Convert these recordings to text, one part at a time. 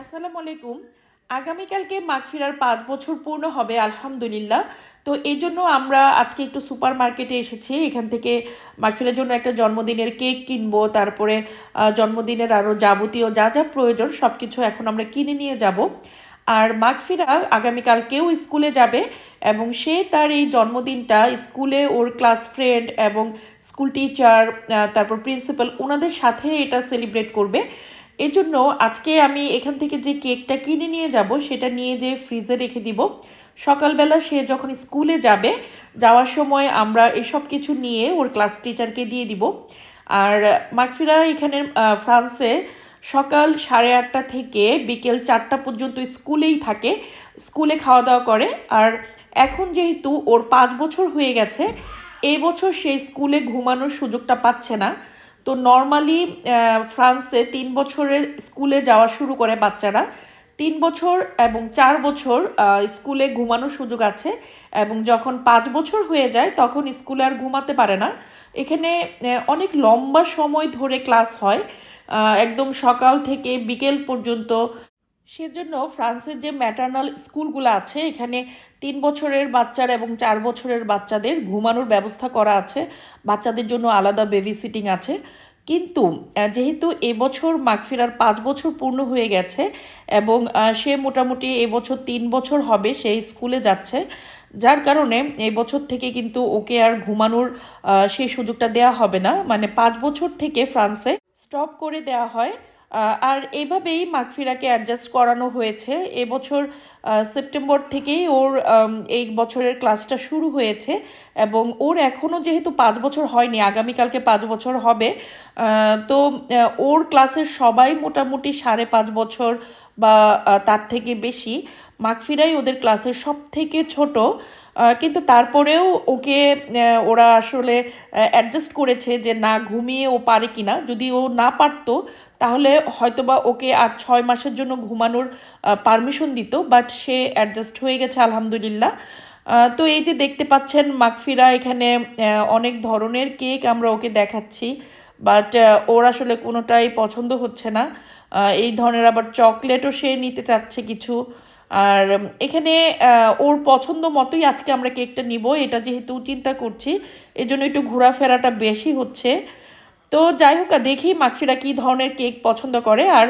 আসসালামু আলাইকুম। আগামীকালকে মাগফিরার পাঁচ বছর পূর্ণ হবে, আলহামদুলিল্লাহ। তো এই জন্য আমরা আজকে একটু সুপার মার্কেটে এসেছি। এখান থেকে মাগফিরার জন্য একটা জন্মদিনের কেক কিনবো, তারপরে জন্মদিনের আরও যাবতীয় যা যা প্রয়োজন সব কিছু এখন আমরা কিনে নিয়ে যাব। আর মাগফিরা আগামীকালকেও স্কুলে যাবে এবং সে তার এই জন্মদিনটা স্কুলে ওর ক্লাস ফ্রেন্ড এবং স্কুল টিচার তারপর প্রিন্সিপাল ওনাদের সাথে এটা সেলিব্রেট করবে। এর জন্য আজকে আমি এখান থেকে যে কেকটা কিনে নিয়ে যাব, সেটা নিয়ে যে ফ্রিজে রেখে দিব। সকালবেলা সে যখন স্কুলে যাবে, যাওয়ার সময় আমরা এসব কিছু নিয়ে ওর ক্লাস টিচারকে দিয়ে দিব। আর মাকফিরা এখানে ফ্রান্সে সকাল সাড়ে আটটা থেকে বিকেল চারটা পর্যন্ত স্কুলেই থাকে, স্কুলে খাওয়া দাওয়া করে। আর এখন যেহেতু ওর পাঁচ বছর হয়ে গেছে এই বছর সে স্কুলে ঘুমানোর সুযোগটা পাচ্ছে না। তো নর্মালি ফ্রান্সে তিন বছরের স্কুলে যাওয়া শুরু করে বাচ্চারা। তিন বছর এবং চার বছর স্কুলে ঘুমানোর সুযোগ আছে এবং যখন পাঁচ বছর হয়ে যায়, তখন স্কুলে আর ঘুমাতে পারে না। এখানে অনেক লম্বা সময় ধরে ক্লাস হয়। একদম সকাল থেকে বিকেল পর্যন্ত সেজন্য ফ্রান্সের যে ম্যাটার্নাল স্কুলগুলো আছে, এখানে তিন বছরের বাচ্চার এবং চার বছরের বাচ্চাদের ঘুমানোর ব্যবস্থা করা আছে। বাচ্চাদের জন্য আলাদা বেবি সিটিং আছে। কিন্তু যেহেতু এবছর মাগফিরার পাঁচ বছর পূর্ণ হয়ে গেছে এবং সে মোটামুটি এবছর তিন বছর হবে, সেই স্কুলে যাচ্ছে। যার কারণে এই বছর থেকে কিন্তু ওকে আর ঘুমানোর সেই সুযোগটা দেওয়া হবে না। মানে পাঁচ বছর থেকে ফ্রান্সে স্টপ করে দেওয়া হয়। আর এইভাবেই মাগফিরাকে অ্যাডজাস্ট করানো হয়েছে। এবছর সেপ্টেম্বর থেকেই ওর এই বছরের ক্লাসটা শুরু হয়েছে এবং ওর এখনও যেহেতু পাঁচ বছর হয়নি, আগামীকালকে পাঁচ বছর হবে তো ওর ক্লাসের সবাই মোটামুটি সাড়ে পাঁচ বছর বা তার থেকে বেশি। মাগফিরাই ওদের ক্লাসের সব থেকে ছোট। কিন্তু তারপরেও ওকে ওরা আসলে অ্যাডজাস্ট করেছে যে না, ঘুমিয়ে ও পারে কি না যদি ও না পারতো, তাহলে হয়তোবা ওকে আর ছয় মাসের জন্য ঘুমানোর পারমিশন দিত বাট সে অ্যাডজাস্ট হয়ে গেছে, আলহামদুলিল্লাহ। তো এই যে দেখতে পাচ্ছেন, মাগফিরা এখানে অনেক ধরনের কেক আমরা ওকে দেখাচ্ছি। বাট ওর আসলে কোনোটাই পছন্দ হচ্ছে না। এই ধরনের আবার চকলেটও সে নিতে চাচ্ছে কিছু। আর এখানে ওর পছন্দ মতোই আজকে আমরা কেকটা নিব। এটা যেহেতু চিন্তা করছি, এজন্য জন্য একটু ঘোরাফেরাটা বেশি হচ্ছে। তো যাই হোক দেখি মাগফিরা কী ধরনের কেক পছন্দ করে। আর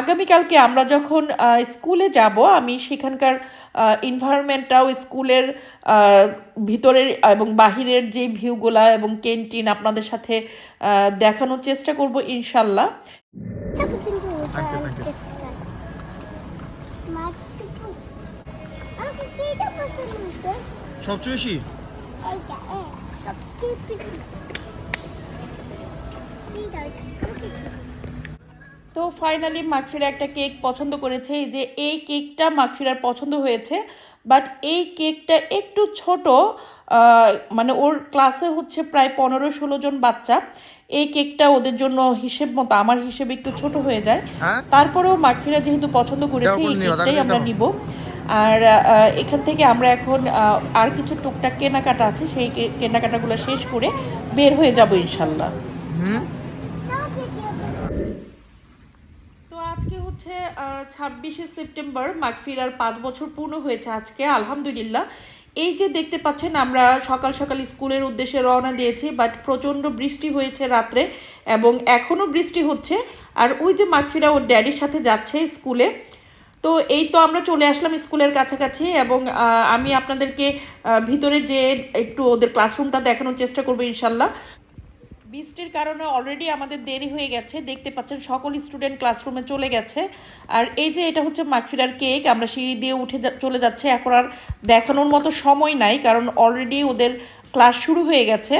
আগামীকালকে আমরা যখন স্কুলে যাব আমি সেখানকার এনভায়রনমেন্টটাও স্কুলের ভিতরের এবং বাহিরের যে ভিউগুলা এবং ক্যান্টিন আপনাদের সাথে দেখানোর চেষ্টা করব ইনশাল্লাহ Thank you, তো ফাইনালি মাগফিরা একটা কেক পছন্দ করেছে। এই যে এই কেকটা মাগফিরার পছন্দ হয়েছে বাট এই কেকটা একটু ছোট মানে ওর ক্লাসে হচ্ছে প্রায় পনেরো ষোলো জন বাচ্চা। এই কেকটা ওদের জন্য হিসেব মতো আমার হিসেবে একটু ছোট হয়ে যায়। হ্যাঁ? তারপরেও মাগফিরা যেহেতু পছন্দ করেছে এই কেকটাই আমরা। নিব। আর এখান থেকে আমরা এখন আর কিছু টুকটাক কেনাকাটা আছে সেই কেনাকাটাগুলো শেষ করে বের হয়ে যাব ইনশাল্লাহ। হুম তো আজকে হচ্ছে ছাব্বিশে সেপ্টেম্বর মাগফিরার পাঁচ বছর পূর্ণ হয়েছে আজকে, আলহামদুলিল্লাহ। এই যে দেখতে পাচ্ছেন, আমরা সকাল সকাল স্কুলের উদ্দেশ্যে রওনা দিয়েছি, বাট প্রচণ্ড বৃষ্টি হয়েছে রাত্রে এবং এখনও বৃষ্টি হচ্ছে। আর ওই যে মাগফিরা ওর ড্যাডির সাথে যাচ্ছে স্কুলে। তো এই তো আমরা চলে আসলাম স্কুলের কাছাকাছি এবং আমি আপনাদেরকে ভিতরে যে একটু ওদের ক্লাসরুমটা দেখানোর চেষ্টা করব ইনশাল্লাহ। বৃষ্টির কারণে অলরেডি আমাদের দেরি হয়ে গেছে। দেখতে পাচ্ছেন সকল স্টুডেন্ট ক্লাসরুমে চলে গেছে। আর এই যে এটা হচ্ছে মাগফিরার কেক আমরা সিঁড়ি দিয়ে উঠে চলে যাচ্ছে। এখন আর দেখানোর মতো সময় নাই, কারণ অলরেডি ওদের ক্লাস শুরু হয়ে গেছে।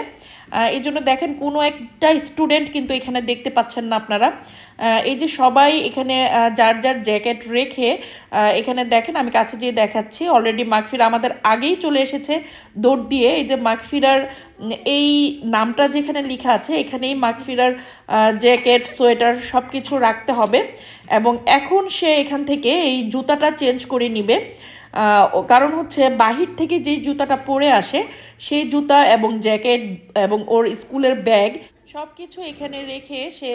এই জন্য দেখেন কোনো একটা স্টুডেন্ট কিন্তু এখানে দেখতে পাচ্ছেন না আপনারা। এই যে সবাই এখানে যার যার জ্যাকেট রেখে এখানে দেখেন আমি কাছে যেয়ে দেখাচ্ছি। অলরেডি মাগফিরা আমাদের আগেই চলে এসেছে দৌড় দিয়ে। এই যে মাগফিরার এই নামটা যেখানে লেখা আছে, এখানেই মাগফিরার জ্যাকেট সোয়েটার সব কিছু রাখতে হবে। এবং এখন সে এখান থেকে এই জুতাটা চেঞ্জ করে নিবে। কারণ হচ্ছে বাহির থেকে যেই জুতাটা পরে আসে, সেই জুতা এবং জ্যাকেট এবং ওর স্কুলের ব্যাগ সব কিছু এখানে রেখে সে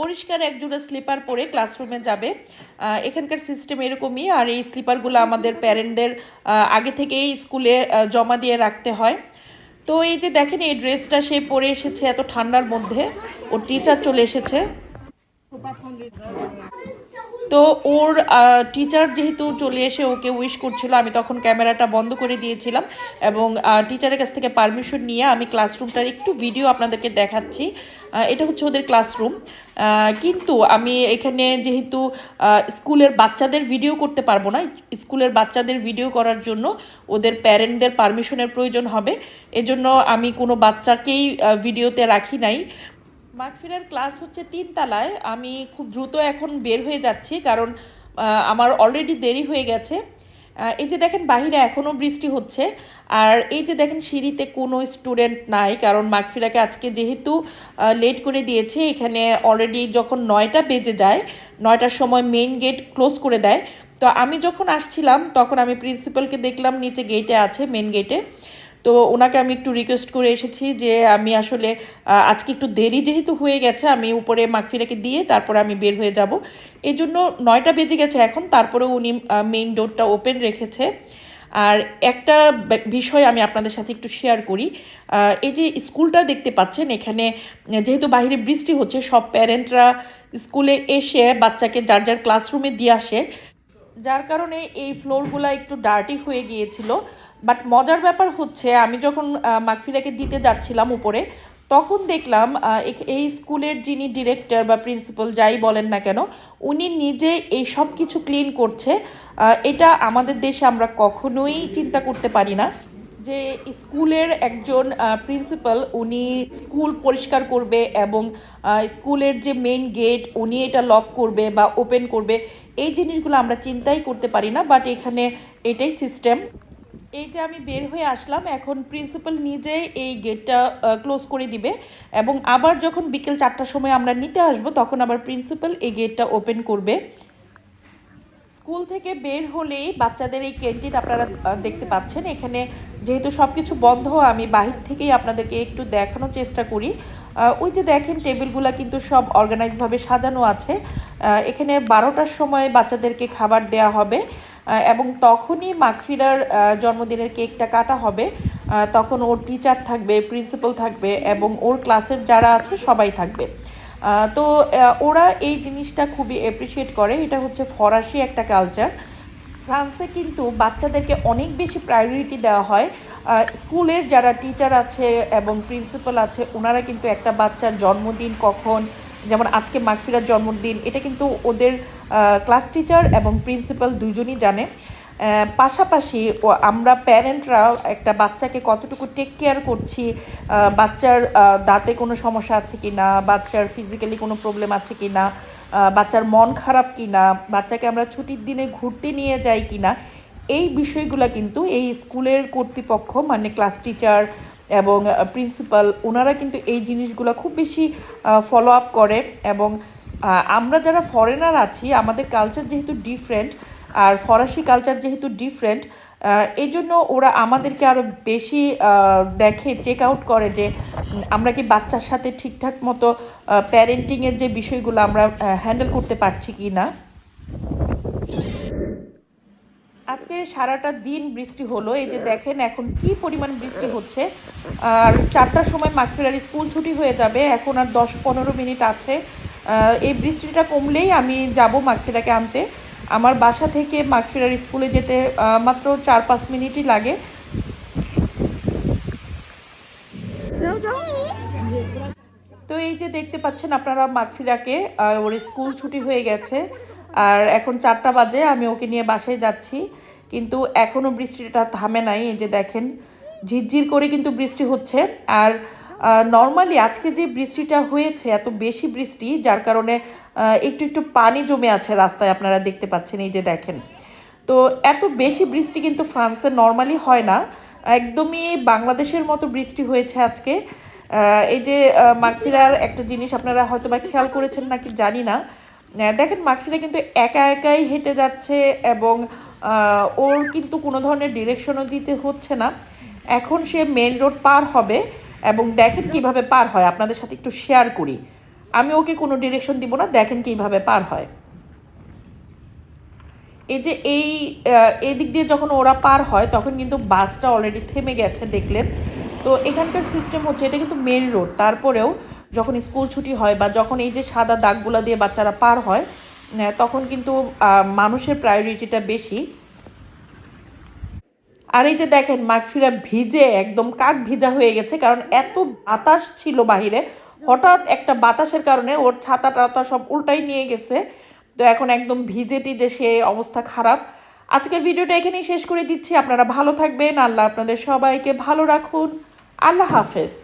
পরিষ্কার একজোড়া স্লিপার পরে ক্লাসরুমে যাবে। এখানকার সিস্টেম এরকমই, আর এই স্লিপারগুলো আমাদের প্যারেন্টদের আগে থেকেই স্কুলে জমা দিয়ে রাখতে হয়। তো এই যে দেখেন, এই ড্রেসটা সে পরে এসেছে এত ঠান্ডার মধ্যে। ওর টিচার চলে এসেছে। তো ওর টিচার যেহেতু চলে এসে ওকে উইশ করছিল, আমি তখন ক্যামেরাটা বন্ধ করে দিয়েছিলাম এবং টিচারের কাছ থেকে পারমিশন নিয়ে আমি ক্লাসরুমটার একটু ভিডিও আপনাদেরকে দেখাচ্ছি। এটা হচ্ছে ওদের ক্লাসরুম কিন্তু আমি এখানে যেহেতু স্কুলের বাচ্চাদের ভিডিও করতে পারব না, স্কুলের বাচ্চাদের ভিডিও করার জন্য ওদের প্যারেন্টদের পারমিশনের প্রয়োজন হবে। এজন্য আমি কোনো বাচ্চাকেই ভিডিওতে রাখি নাই। মাগফিরার ক্লাস হচ্ছে তিন তলায়। আমি খুব দ্রুত এখন বের হয়ে যাচ্ছি কারণ আমার অলরেডি দেরি হয়ে গেছে। এই যে দেখেন বাহিরে এখনও বৃষ্টি হচ্ছে। আর এই যে দেখেন সিঁড়িতে কোনো স্টুডেন্ট নাই কারণ মাগফিরাকে আজকে যেহেতু লেট করে দিয়েছে, এখানে অলরেডি যখন নয়টা বেজে যায়, নয়টার সময় মেইন গেট ক্লোজ করে দেয়। তো আমি যখন আসছিলাম, তখন আমি প্রিন্সিপালকে দেখলাম নিচে গেটে আছে মেন গেটে তো ওনাকে আমি একটু রিকোয়েস্ট করে এসেছি যে আমি আসলে আজকে একটু দেরি যেহেতু হয়ে গেছে, আমি উপরে মাগফিরাকে দিয়ে তারপরে আমি বের হয়ে যাব। এই জন্য নয়টা বেজে গেছে এখন, তারপরেও উনি মেইন ডোরটা ওপেন রেখেছে। আর একটা বিষয় আমি আপনাদের সাথে একটু শেয়ার করি। এই যে স্কুলটা দেখতে পাচ্ছেন, এখানে, যেহেতু বাইরে বৃষ্টি হচ্ছে, সব প্যারেন্টরা স্কুলে এসে বাচ্চাকে যার যার ক্লাসরুমে দিয়ে আসে যার কারণে এই ফ্লোরগুলো একটু ডার্টি হয়ে গিয়েছিল। বাট মজার ব্যাপার হচ্ছে, আমি যখন মাকফিরাকে মাগফিরাকে দিতে যাচ্ছিলাম উপরে, তখন দেখলাম এই স্কুলের যিনি ডিরেক্টর বা প্রিন্সিপাল, যাই বলেন না কেন, উনি নিজে এই সব কিছু ক্লিন করছে। এটা আমাদের দেশে আমরা কখনোই চিন্তা করতে পারি না। যে স্কুলের একজন প্রিন্সিপাল উনি স্কুল পরিষ্কার করবে এবং স্কুলের যে মেন গেট উনি এটা লক করবে বা ওপেন করবে, এই জিনিসগুলো আমরা চিন্তাই করতে পারি না বাট এখানে এটাই সিস্টেম এই যে আমি বের হয়ে আসলাম, এখন প্রিন্সিপাল নিজে এই গেটটা ক্লোজ করে দিবে এবং আবার যখন বিকেল চারটার সময় আমরা নিতে আসব, তখন আবার প্রিন্সিপাল এই গেটটা ওপেন করবে। স্কুল থেকে বের হলেই বাচ্চাদের এই ক্যান্টিন আপনারা দেখতে পাচ্ছেন। এখানে যেহেতু সব কিছু বন্ধ, আমি বাহির থেকেই আপনাদেরকে একটু দেখানোর চেষ্টা করি। ওই যে দেখেন টেবিলগুলো কিন্তু সব অর্গানাইজভাবে সাজানো আছে। এখানে বারোটার সময় বাচ্চাদেরকে খাবার দেয়া হবে এবং তখনই মাগফিরার জন্মদিনের কেকটা কাটা হবে। তখন ওর টিচার থাকবে প্রিন্সিপাল থাকবে, এবং ওর ক্লাসের যারা আছে সবাই থাকবে। তো ওরা এই জিনিসটা খুবই অ্যাপ্রিসিয়েট করে। এটা হচ্ছে ফরাসি একটা কালচার ফ্রান্সে কিন্তু বাচ্চাদেরকে অনেক বেশি প্রায়োরিটি দেওয়া হয়। স্কুলের যারা টিচার আছে এবং প্রিন্সিপাল আছে, ওনারা কিন্তু একটা বাচ্চার জন্মদিন কখন, যেমন আজকে মাগফিরার জন্মদিন, এটা কিন্তু ওদের ক্লাস টিচার এবং প্রিন্সিপাল দুজনই জানে। পাশাপাশি আমরা প্যারেন্টরা একটা বাচ্চাকে কতটুকু টেক কেয়ার করছি বাচ্চার দাঁতে কোনো সমস্যা আছে কি না বাচ্চার ফিজিক্যালি কোনো প্রবলেম আছে কি না বাচ্চার মন খারাপ কি না বাচ্চাকে আমরা ছুটির দিনে ঘুরতে নিয়ে যাই কি না এই বিষয়গুলো কিন্তু এই স্কুলের কর্তৃপক্ষ মানে ক্লাস টিচার এবং প্রিন্সিপাল ওনারা কিন্তু এই জিনিসগুলো খুব বেশি ফলো আপ করে এবং আমরা যারা ফরেনার আছি, আমাদের কালচার যেহেতু ডিফারেন্ট আর ফরাসি কালচার যেহেতু ডিফারেন্ট এই জন্য ওরা আমাদেরকে আরও বেশি দেখে চেক আউট করে যে আমরা কি বাচ্চার সাথে ঠিকঠাক মতো প্যারেন্টিংয়ের যে বিষয়গুলো আমরা হ্যান্ডেল করতে পারছি কি না? আজকে সারাটা দিন বৃষ্টি হলো, এই যে দেখেন এখন কি পরিমাণ বৃষ্টি হচ্ছে। আর চারটার সময় মাগফিরার স্কুল ছুটি হয়ে যাবে, এখন আর দশ পনেরো মিনিট আছে। এই বৃষ্টিটা কমলেই আমি যাব মাগফিরাকে আনতে। আমার বাসা থেকে মাগফিরার স্কুলে যেতে মাত্র চার পাঁচ মিনিটই লাগে। তো এই যে দেখতে পাচ্ছেন আপনারা মাগফিরাকে আহ, ওর স্কুল ছুটি হয়ে গেছে। আর এখন চারটা বাজে আমি ওকে নিয়ে বাসায় যাচ্ছি। কিন্তু এখনও বৃষ্টিটা থামে নাই এই যে দেখেন ঝিরঝির করে কিন্তু বৃষ্টি হচ্ছে। আর নর্মালি আজকে যে বৃষ্টিটা হয়েছে, এত বেশি বৃষ্টি, যার কারণে একটু একটু পানি জমে আছে রাস্তায়, আপনারা দেখতে পাচ্ছেন, এই যে দেখেন। তো এত বেশি বৃষ্টি কিন্তু ফ্রান্সে নর্মালি হয় না। একদমই বাংলাদেশের মতো বৃষ্টি হয়েছে আজকে। এই যে মাখিরার একটা জিনিস আপনারা হয়তো বা খেয়াল করেছেন নাকি জানি না। দেখেন মাখিরা কিন্তু একা একাই হেঁটে যাচ্ছে এবং ওর কিন্তু কোনো ধরনের ডিরেকশনও দিতে হচ্ছে না। এখন সে মেন রোড পার হবে। এবং দেখেন কীভাবে পার হয়। আপনাদের সাথে একটু শেয়ার করি। আমি ওকে কোনো ডিরেকশন দিব না দেখেন কীভাবে পার হয়। এই যে এই আহ, এই দিক দিয়ে যখন ওরা পার হয় তখন কিন্তু বাসটা অলরেডি থেমে গেছে দেখলেন। তো এখানকার সিস্টেম হচ্ছে এটা কিন্তু মেন রোড তারপরেও যখন স্কুল ছুটি হয় বা যখন এই যে সাদা দাগগুলো দিয়ে বাচ্চারা পার হয় তখন কিন্তু মানুষের প্রায়োরিটিটা বেশি। আর এই যে দেখেন, মাগফিরা ভিজে একদম কাক ভিজা হয়ে গেছে, কারণ এত বাতাস ছিল বাহিরে। হঠাৎ একটা বাতাসের কারণে ওর ছাতা টাতা সব উল্টাই নিয়ে গেছে। তো এখন একদম ভিজে টিজে সে অবস্থা খারাপ। আজকের ভিডিওটা এখানেই শেষ করে দিচ্ছি। আপনারা ভালো থাকবেন। আল্লাহ আপনাদের সবাইকে ভালো রাখুন। আল্লাহ হাফেজ।